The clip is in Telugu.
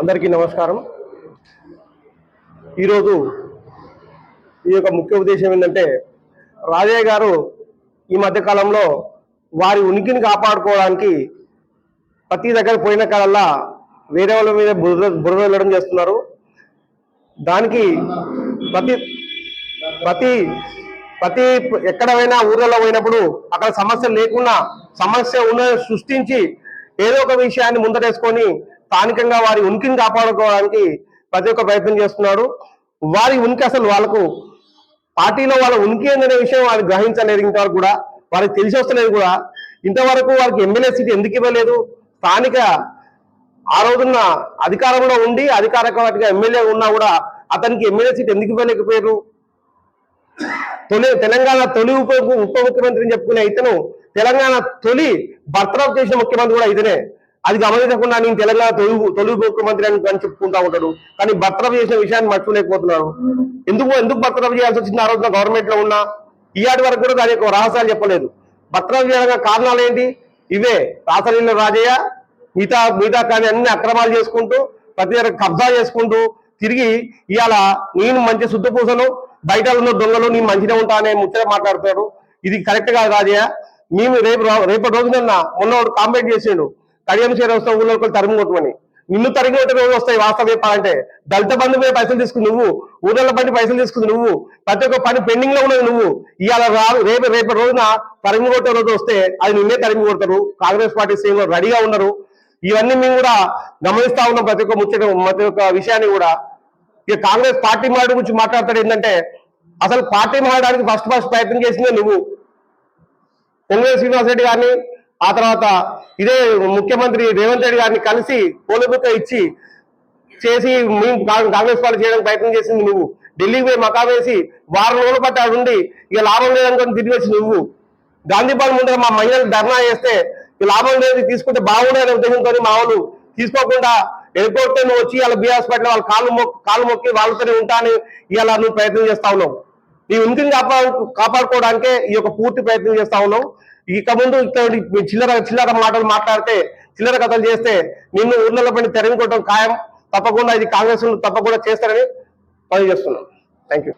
అందరికీ నమస్కారం. ఈరోజు ఈ యొక్క ముఖ్య ఉద్దేశం ఏంటంటే రాజయ్య గారు ఈ మధ్యకాలంలో వారి ఉనికిని కాపాడుకోవడానికి ప్రతి దగ్గర పోయిన కాలల్లా వేరే వాళ్ళ మీద బురద బురద వెళ్ళడం చేస్తున్నారు. దానికి ప్రతి ప్రతి ప్రతి ఎక్కడ పోయినా ఊర్లలో పోయినప్పుడు అక్కడ సమస్య లేకుండా సమస్య ఉన్న సృష్టించి ఏదో ఒక విషయాన్ని ముందరేసుకొని స్థానికంగా వారి ఉనికిని కాపాడుకోవడానికి ప్రతి ఒక్క ప్రయత్నం చేస్తున్నాడు. వారి ఉనికి అసలు వాళ్ళకు పార్టీలో వాళ్ళ ఉనికి ఏందనే విషయం వాళ్ళు గ్రహించలేదు ఇంతవరకు కూడా. వారికి తెలిసి వస్తలేదు కూడా. ఇంతవరకు వారికి ఎమ్మెల్యే సీట్ ఎందుకు ఇవ్వలేదు? స్థానిక ఆ రోజున అధికారంలో ఉండి అధికారిక ఎమ్మెల్యే ఉన్నా కూడా అతనికి ఎమ్మెల్యే సీట్ ఎందుకు ఇవ్వలేకపోయారు? తొలి తెలంగాణ తొలి ఉప ఉప ముఖ్యమంత్రిని చెప్పుకునే ఇతను తెలంగాణ తొలి బర్తరఫ్ చేసిన ముఖ్యమంత్రి కూడా ఇతనే. అది గమనించకుండా నేను తెలంగాణ తొలి తొలి ముఖ్యమంత్రి అని అని చెప్పుకుంటా ఉంటాడు. కానీ బర్తరఫ్ చేసిన విషయాన్ని మర్చిపోలేకపోతున్నాడు ఎందుకు ఎందుకు బర్తరఫ్ చేయాల్సి వచ్చింది ఆ రోజున గవర్నమెంట్లో ఉన్నా? ఈయాటి వరకు కూడా దాని యొక్క రహస్యాలు చెప్పలేదు. బర్తరఫ్ చేయడానికి కారణాలు ఏంటి? ఇవే. రాసలీల రాజయ్య మిగతా మిగతా కానీ అన్ని అక్రమాలు చేసుకుంటూ ప్రతి కబ్జా చేసుకుంటూ తిరిగి ఇవాళ నేను మంచి శుద్ధపూసను బయట ఉన్న దొంగలు నేను మంచిగా ఉంటా అనే ముచ్చట మాట్లాడుతాడు ఇది కరెక్ట్ కాదు రాజయ్య. మేము రేపు రా- రేపటి రోజున మొన్న ఒకడు కాంప్లైంట్ చేసిండు. కడియం చేర వస్తే ఊళ్ళో ఒకరు తరిమి కొట్టమని. నిన్ను తరిగి కొట్టే రోజు వస్తాయి వాస్తవ చెప్పాలంటే. దళిత బంధు మీద పైసలు తీసుకుని నువ్వు ఊళ్ళో బండి పైసలు తీసుకుని నువ్వు ప్రతి ఒక్క పని పెండింగ్లో ఉన్నది నువ్వు. ఇవాళ రాదు రేపు రేపటి రోజున తరిమి కొట్టే రోజు వస్తే అది నిన్నే తరిమి కొడతారు. కాంగ్రెస్ పార్టీ సీఎంలో రెడీగా ఉన్నారు. ఇవన్నీ మేము కూడా గమనిస్తా ఉన్నాం ప్రతి ఒక్క ముచ్చట ప్రతి ఒక్క విషయాన్ని కూడా. ఇక కాంగ్రెస్ పార్టీ మాడు గురించి మాట్లాడతాడు ఏంటంటే అసలు పార్టీ మారడానికి ఫస్ట్ ఫస్ట్ ప్రయత్నం చేసిందే నువ్వు. పొంగేరు శ్రీనివాస్ రెడ్డి గారిని ఆ తర్వాత ఇదే ముఖ్యమంత్రి రేవంత్ రెడ్డి గారిని కలిసి పోలిబుక్క ఇచ్చి చేసి మేము కాంగ్రెస్ పార్టీ చేయడానికి ప్రయత్నం చేసింది నువ్వు. ఢిల్లీకి పోయి మకా వేసి వారం రోజుల పట్టి ఆడ ఉండి ఇక లాభం లేదనుకొని తిరిగి వచ్చి నువ్వు. గాంధీపాల్ ముందర మా మహిళలు ధర్నా చేస్తే లాభం లేదు తీసుకుంటే బాగుండే ఉద్దేశంతో మా వాళ్ళు తీసుకోకుండా ఎయిర్పోర్ట్ నువ్వు వచ్చి ఇలా బి హాస్పిటల్ వాళ్ళ కాళ్ళు మొక్కి కాళ్ళు మొక్కి వాళ్ళతోనే ఉంటా అని ఇలా నువ్వు ప్రయత్నం చేస్తా ఉన్నావు. నీ ఉనికిని కాపాడు కాపాడుకోవడానికే ఈ యొక్క పూర్తి ప్రయత్నం చేస్తా ఉన్నావు. ఇక ముందు ఇటువంటి చిల్లర చిల్లర మాటలు మాట్లాడితే చిల్లర కథలు చేస్తే నిన్ను ఊర్లలో పడి తెరమి కొట్టడం ఖాయం. తప్పకుండా ఇది కాంగ్రెస్ తప్పకుండా చేస్తారని పని చేస్తున్నాం. Thank you